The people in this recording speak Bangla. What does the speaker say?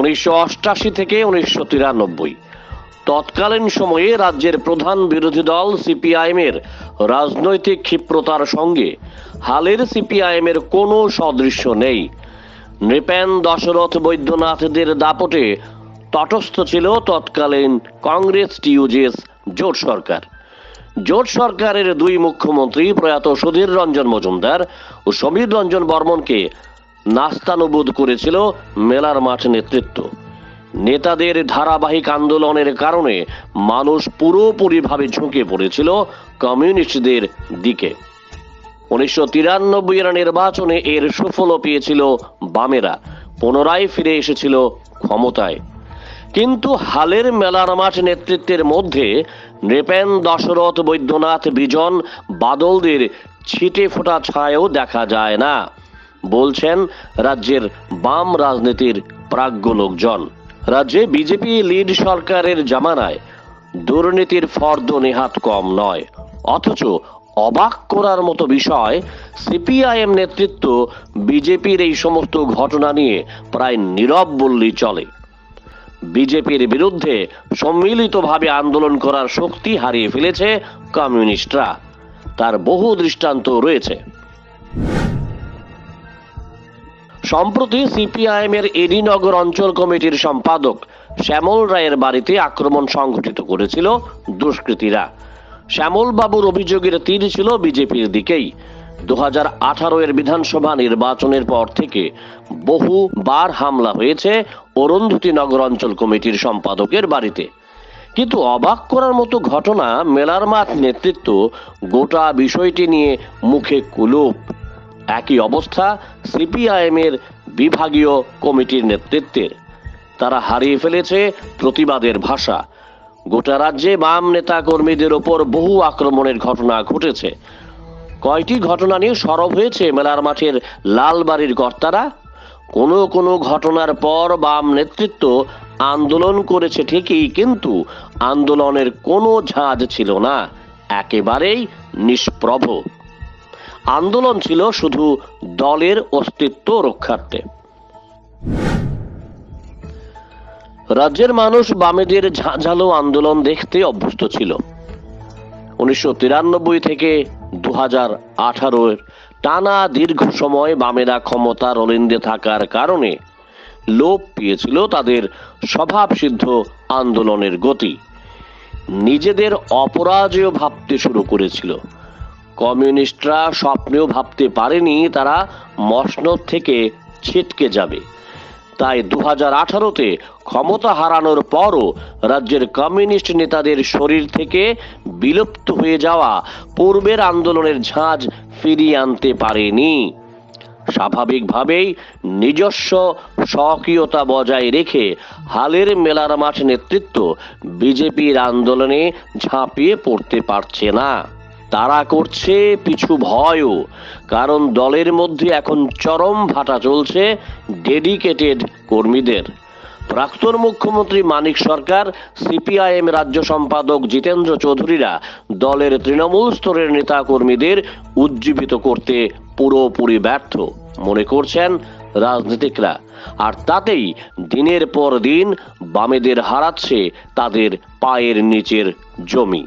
উনিশশো থেকে উনিশশো তিরানব্বই। তৎকালীন সময়ে রাজ্যের প্রধান বিরোধী দল সিপিআইএমের রাজনৈতিক ক্ষিপ্রতার সঙ্গে হালের সিপিআইএমের কোনো সদৃশ্য নেই। নৃপেন দশরথ বৈদ্যনাথদের দাপটে তটস্থ ছিল তৎকালীন কংগ্রেস টিউজেস জোট সরকার। জোট সরকারের দুই মুখ্যমন্ত্রী প্রয়াত সুধীর রঞ্জন মজুমদার ও সমীর রঞ্জন বর্মনকে নাস্তানুবোধ করেছিল মেলার মাঠ নেতৃত্ব। নেতাদের ধারাবাহিক আন্দোলনের কারণে মানুষ পুরোপুরিভাবে ঝুঁকে পড়েছিল কমিউনিস্টদের দিকে। উনিশশো তিরানব্বই নির্বাচনে এর সুফলও পেয়েছিল বামেরা, পুনরায় ফিরে এসেছিল ক্ষমতায়। কিন্তু হালের মেলার মাঠ নেতৃত্বের মধ্যে নৃপেন, দশরথ, বৈদ্যনাথ, বিজন, বাদলদের ছিটে ফোটা ছায়াও দেখা যায় না। বলছেন, রাজ্যের বাম রাজনীতির প্রাজ্ঞ লোকজন। রাজ্যে বিজেপি লিড সরকারের জামানায় দুর্নীতির ফর্দ নেহাত কম নয়। অথচ অবাক করার মতো বিষয়, সিপিআইএম নেতৃত্ব বিজেপির এই সমস্ত ঘটনা নিয়ে প্রায় নীরব বললেই চলে। বিজেপির বিরুদ্ধে সম্মিলিতভাবে আন্দোলন করার শক্তি হারিয়ে ফেলেছে কমিউনিস্টরা। তার বহু দৃষ্টান্ত রয়েছে। সম্প্রতি সিপিআইএম এর এডিনগর অঞ্চল কমিটির সম্পাদক শ্যামল রায়ের বাড়িতে আক্রমণ সংঘটিত করেছিল দুষ্কৃতীরা। শ্যামল বাবুর অভিযোগের তীর ছিল বিজেপির দিকেই। দু হাজার আঠারো এর বিধানসভা নির্বাচনের পর থেকে বহুবার হামলা হয়েছে অরুন্ধতী নগর অঞ্চল কমিটির সম্পাদকের বাড়িতে। কিন্তু অবাক করার মতো ঘটনা মেলার মাঠ নেতৃত্ব গোটা বিষয়টি নিয়ে মুখে কুলুপ। একই অবস্থা সিপিআইএম এর বিভাগীয় কমিটির নেতৃত্বের। তারা হারিয়ে ফেলেছে প্রতিবাদের ভাষা। গোটা রাজ্যে বাম নেতা কর্মীদের ওপর বহু আক্রমণের ঘটনা ঘটেছে। কয়টি ঘটনা নিয়ে সরব হয়েছে মেলার মাঠের লালবাড়ির কর্তারা? কোনো কোনো ঘটনার পর বাম নেতৃত্ব আন্দোলন করেছে ঠিকই, কিন্তু আন্দোলনের কোনো ঝাঁজ ছিল না। একেবারেই নিষ্প্রভ। আন্দোলন ছিল শুধু দলের অস্তিত্ব রক্ষার্থে। রাজ্যের মানুষ বামেদের ঝাঁঝালো আন্দোলন দেখতে অভ্যস্ত ছিল। উনিশশো তিরানব্বই থেকে দু হাজার টানা দীর্ঘ সময় বামেরা ক্ষমতার অলিন্দে থাকার কারণে লোপ পেয়েছিল তাদের স্বভাবসিদ্ধ আন্দোলনের গতি। নিজেদের অপরাজয় ভাবতে শুরু করেছিল। কমিউনিস্টরা স্বপ্নেও ভাবতে পারেনি তারা মসনদ থেকে ছিটকে যাবে। তাই দু হাজার আঠারোতে ক্ষমতা হারানোর পরও রাজ্যের কমিউনিস্ট নেতাদের শরীর থেকে বিলুপ্ত হয়ে যাওয়া পূর্বের আন্দোলনের ঝাঁজ ফিরিয়ে আনতে পারেনি। স্বাভাবিকভাবেই নিজস্ব স্বকীয়তা বজায় রেখে হালের মেলার মাঠ নেতৃত্ব বিজেপির আন্দোলনে ঝাঁপিয়ে পড়তে পারছে না। তারা করছে, পিছু ভয়ও। কারণ দলের মধ্যে এখন চরম ভাটা চলছে ডেডিকেটেড কর্মীদের। প্রাক্তন মুখ্যমন্ত্রী মানিক সরকার, সিপিআইএম রাজ্য সম্পাদক জিতেন্দ্র চৌধুরীরা দলের তৃণমূল স্তরের নেতা কর্মীদের উজ্জীবিত করতে পুরোপুরি ব্যর্থ, মনে করছেন রাজনীতিকরা। আর তাতেই দিনের পর দিন বামেদের হারাচ্ছে তাদের পায়ের নিচের জমি।